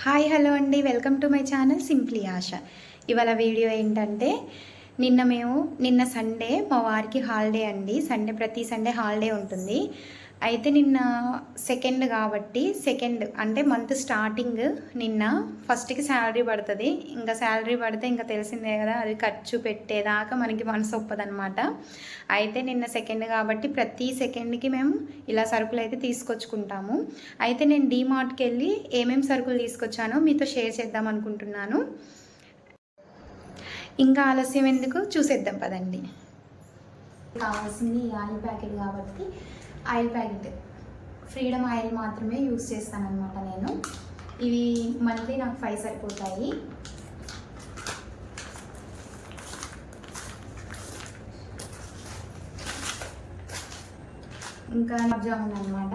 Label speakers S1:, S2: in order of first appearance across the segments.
S1: Hi hello అండి. Welcome to my channel simply Asha. ఇవాళ video ఏంటంటే నిన్న మేము నిన్న సండే మా వారికి హాలిడే అండి. సండే ప్రతి సండే హాలిడే ఉంటుంది. అయితే నిన్న సెకండ్ కాబట్టి సెకండ్ అంటే మంత్ స్టార్టింగ్ నిన్న ఫస్ట్కి శాలరీ పడుతుంది. ఇంకా శాలరీ పడితే ఇంకా తెలిసిందే కదా అది ఖర్చు పెట్టేదాకా మనకి మనసు ఒప్పదనమాట అయితే నిన్న సెకండ్ కాబట్టి ప్రతి సెకండ్కి మేము ఇలా సరుకులు అయితే తీసుకొచ్చుకుంటాము. అయితే నేను డీమార్ట్కి వెళ్ళి ఏమేమి సరుకులు తీసుకొచ్చానో మీతో షేర్ చేద్దాం అనుకుంటున్నాను. ఇంకా ఆలస్యం ఎందుకు? చూసేద్దాం పదండి. కావాల్సింది ఆయిల్ ప్యాకెట్ కాబట్టి ఆయిల్ ప్యాకెట్. ఫ్రీడమ్ ఆయిల్ మాత్రమే యూస్ చేస్తానన్నమాట నేను. ఇవి మంత్లీ నాకు ఫైవ్ సరిపోతాయి. ఇంకా గులాబ్ జామున్ అనమాట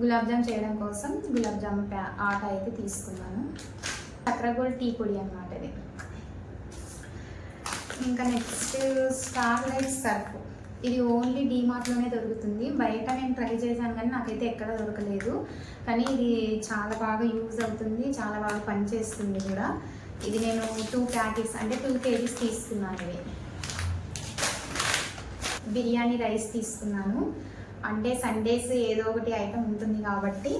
S1: గులాబ్ జామ్ చేయడం కోసం గులాబ్ జామ్ ప్యా ఆట అయితే తీసుకున్నాను. చక్రగోల్ టీ పొడి అనమాట ఇది. ఇంకా నెక్స్ట్ స్టార్ లైట్ సర్ఫ్. ఇది ఓన్లీ డీమార్ట్లోనే దొరుకుతుంది. బయట నేను ట్రై చేశాను కానీ నాకైతే ఎక్కడ దొరకలేదు. కానీ ఇది చాలా బాగా యూజ్ అవుతుంది చాలా బాగా పనిచేస్తుంది కూడా. ఇది నేను టూ ప్యాకెట్స్ అంటే టూ కేజీస్ తీసుకున్నాను ఇవి. బిర్యానీ రైస్ తీసుకున్నాను. అంటే సండేస్ ఏదో ఒకటి ఐటమ్ ఉంటుంది కాబట్టి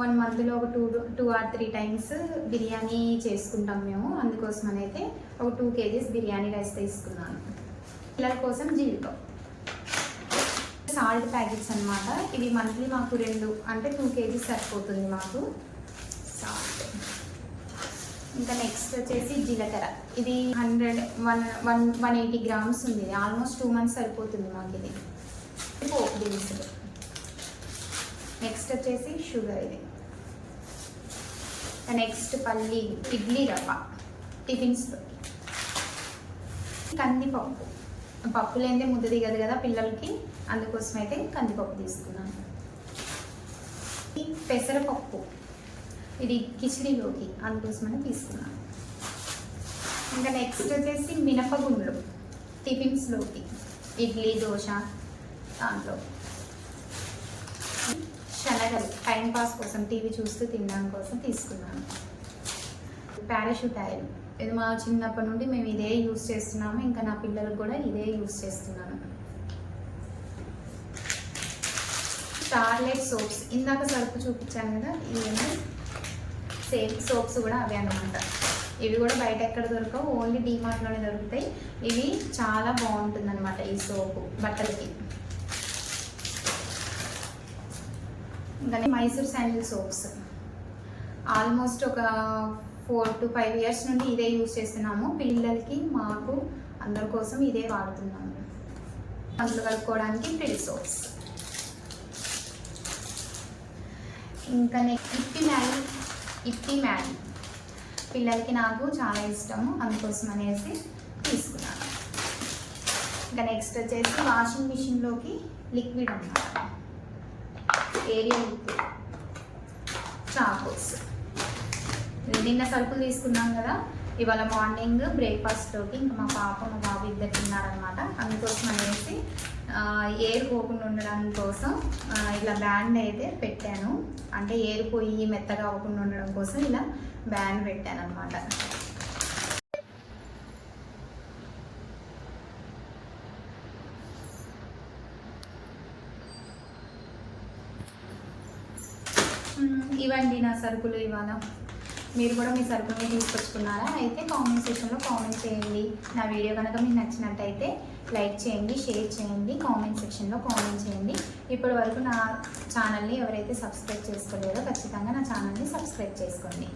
S1: వన్ మంత్లో ఒక two two or three times biryani చేసుకుంటాం మేము. అందుకోసం అయితే ఒక టూ కేజీస్ బిర్యానీ రైస్ తీసుకున్నాను. పిల్లల కోసం జీవితం. సాల్ట్ ప్యాకెట్స్ అనమాట ఇవి మంత్లీ మాకు రెండు అంటే టూ కేజీస్ సరిపోతుంది మాకు. సాల్ట్. ఇంకా నెక్స్ట్ వచ్చేసి జీలకర్ర. ఇది hundred one one one eighty grams ఉంది. ఆల్మోస్ట్ టూ మంత్స్ సరిపోతుంది మాకు ఇది. పోప్ దినుసులు. నెక్స్ట్ వచ్చేసి షుగర్ ఇది. నెక్స్ట్ పల్లి ఇడ్లీ రవ్వ. టిఫిన్స్ కందిపప్పు. పప్పు లేనిదే ముద్ద దిగదు కదా పిల్లలకి. అందుకోసం అయితే కందిపప్పు తీసుకున్నాను. ఈ పెసరపప్పు. ఇది కిచిడీలోకి అందుకోసమని తీసుకున్నాను. ఇంకా నెక్స్ట్ వచ్చేసి మినపగుండ్లు. టిఫిన్స్లోకి ఇడ్లీ దోశ దాంట్లో. శనగలు. టైం పాస్ కోసం టీవీ చూస్తూ తినడం కోసం తీసుకున్నాను. పారాషూట్ ఆయిల్ ఇది మా చిన్నప్పటి నుండి మేము ఇదే యూస్ చేస్తున్నాము. ఇంకా నా పిల్లలకు కూడా ఇదే యూస్ చేస్తున్నాను. Starlight soaps. ఇందాక సరుకు చూపించాను కదా ఇవేమో సేమ్ సోప్స్ కూడా అవే అనమాట ఇవి కూడా బయట ఎక్కడ దొరకవు ఓన్లీ డీమార్ట్లోనే దొరుకుతాయి. ఇవి చాలా బాగుంటుందన్నమాట ఈ సోపు బట్టలకి. ఇంకా మైసూర్ శాండిల్ సోప్స్. ఆల్మోస్ట్ ఒక ఫోర్ టు ఫైవ్ ఇయర్స్ నుండి ఇదే యూజ్ చేస్తున్నాము. పిల్లలకి మాకు అందరి కోసం ఇదే వాడుతున్నాము. పండ్లు కలుపుకోవడానికి ఫ్రీ సోప్స్. ఇంకా next Yippee Maggi Yippee Maggi. పిల్లలకి నాకు చాలా ఇష్టము. అందుకోసం అనేసి తీసుకున్నాను. ఇంకా నెక్స్ట్ వచ్చేసి వాషింగ్ మిషన్లోకి లిక్విడ్ అన్నమాట. ఏరియా లిక్విడ్ చాకోస్. నిన్న సరుకులు తీసుకున్నాం కదా. ఇవాళ మార్నింగ్ బ్రేక్ఫాస్ట్లోకి ఇంకా మా పాప మా బాబు ఇద్దరు తిన్నారనమాట అందుకోసం అనేసి ఏరు పోకుండా ఉండడం కోసం ఇలా బ్యాండ్ అయితే పెట్టాను. అంటే ఏరు పోయి మెత్తగా అవ్వకుండా ఉండడం కోసం ఇలా బ్యాండ్ పెట్టాను అనమాట ఇవ్వండి నా సరుకులు ఇవాళ. మీరు కూడా మీ సరుకుని తీసుకొచ్చుకున్నారా? అయితే కామెంట్ సెక్షన్లో కామెంట్ చేయండి. నా వీడియో కనుక మీకు నచ్చినట్టయితే లైక్ చేయండి షేర్ చేయండి. కామెంట్ సెక్షన్లో కామెంట్ చేయండి. ఇప్పటి వరకు నా ఛానల్ని ఎవరైతే సబ్స్క్రైబ్ చేసుకోలేదో ఖచ్చితంగా నా ఛానల్ని సబ్స్క్రైబ్ చేసుకోండి.